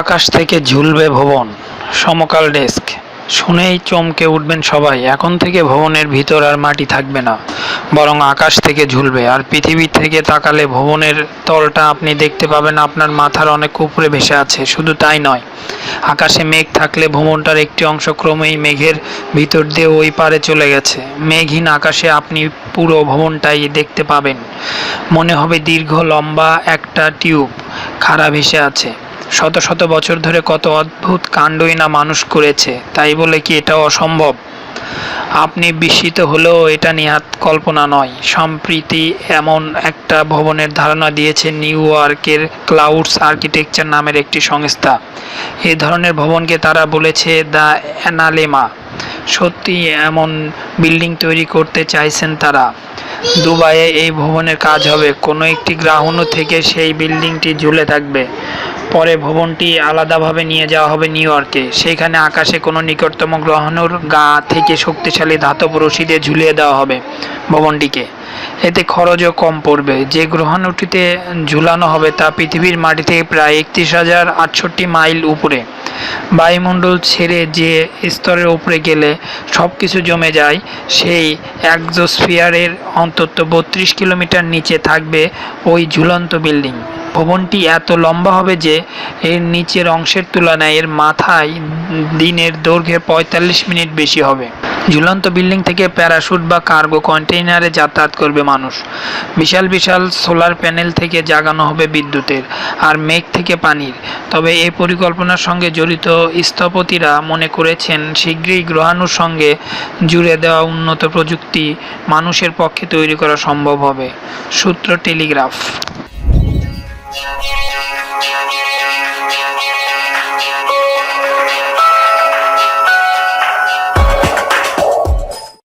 আকাশ থেকে ঝুলবে ভবন, সমকাল ডেস্ক। শুনেই চমকে উঠবেন সবাই, এখন থেকে ভবনের ভিতর আর মাটি থাকবে না, বরং আকাশ থেকে ঝুলবে। আর পৃথিবী থেকে তাকালে ভবনের তলটা আপনি দেখতে পাবেন, আপনার মাথার অনেক উপরে ভেসে আছে, শুধু তাই নয়। আকাশে মেঘ থাকলে ভ্রমণটার একটি অংশ ক্রমেই মেঘের ভিতর দিয়ে ওই পারে চলে গেছে। মেঘহীন আকাশে আপনি পুরো ভ্রমণটাই দেখতে পাবেন। মনে হবে দীর্ঘ, লম্বা একটা টিউব খাড়া ভেসে আছে। শত শত বছর ধরে কত অদ্ভুত কাণ্ডই না মানুষ করেছে, তাই বলে কি এটা অসম্ভব? আপনি বিস্মিত হলেও এটা নিহাত কল্পনা নয়। সম্প্রীতি এমন একটা ভবনের ধারণা দিয়েছে নিউ ইয়র্কের ক্লাউডস আর্কিটেকচার নামের একটি সংস্থা। এ ধরনের ভবনকে তারা বলেছে দ্য অ্যানালেমা। সত্যি এমন বিল্ডিং তৈরি করতে চাইছেন তারা। দুবাইয়ে এই ভবনের কাজ হবে। কোনো একটি গ্রাহণ থেকে সেই বিল্ডিংটি ঝুলে থাকবে। পরে ভবনটি আলাদাভাবে নিয়ে যাওয়া হবে নিউ ইয়র্কে। সেখানে আকাশে কোনো নিকটতম গ্রহাণুর গা থেকে শক্তিশালী ধাতব রশিদে ঝুলিয়ে দেওয়া হবে ভবনটিকে। এতে খরচও কম পড়বে। যে গ্রহাণুটিতে ঝুলানো হবে তা পৃথিবীর মাটি থেকে প্রায় একত্রিশ হাজার আটষট্টি মাইল উপরে। বায়ুমণ্ডল ছেড়ে যে স্তরের উপরে গেলে সব কিছু জমে যায়, সেই একজোস্ফিয়ারের অন্তত বত্রিশ কিলোমিটার নিচে থাকবে ওই ঝুলন্ত বিল্ডিং। ভবনটি এত লম্বা হবে যে এর নিচের অংশের তুলনায় এর মাথায় দিনের দৈর্ঘ্যে পঁয়তাল্লিশ মিনিট বেশি হবে। ঝুলন্ত বিল্ডিং থেকে প্যারাশুট বা কার্গো কন্টেইনারে যাতায়াত করবে মানুষ। বিশাল বিশাল সোলার প্যানেল থেকে জাগানো হবে বিদ্যুতের আর মেঘ থেকে পানির। তবে এই পরিকল্পনার সঙ্গে জড়িত স্থপতিরা মনে করেছেন, শীঘ্রই গ্রহাণুর সঙ্গে জুড়ে দেওয়া উন্নত প্রযুক্তি মানুষের পক্ষে তৈরি করা সম্ভব হবে। সূত্র টেলিগ্রাফ। Thank you.